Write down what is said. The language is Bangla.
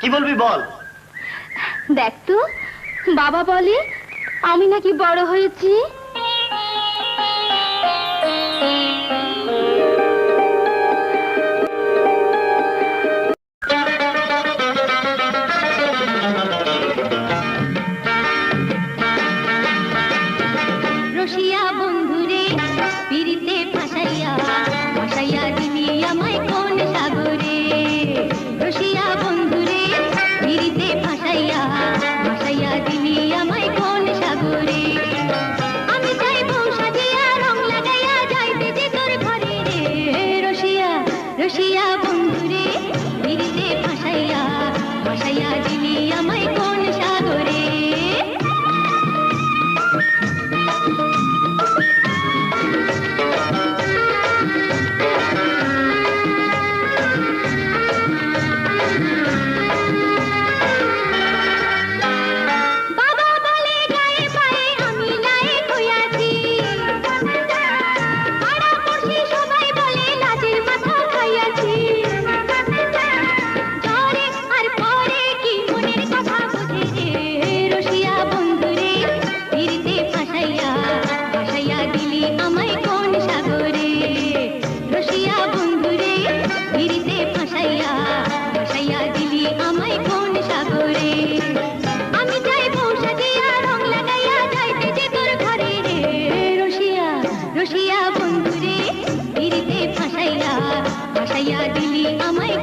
কি বলবি বল? দেখ তো বাবা বলে আমি নাকি বড় হয়েছি। রসিয়া বন্ধুরে পিড়িতে রসিয়া বন্ধুরে বিড়িতে ফাঁসাইয়া ফাঁসাইয়া দিলি আমায়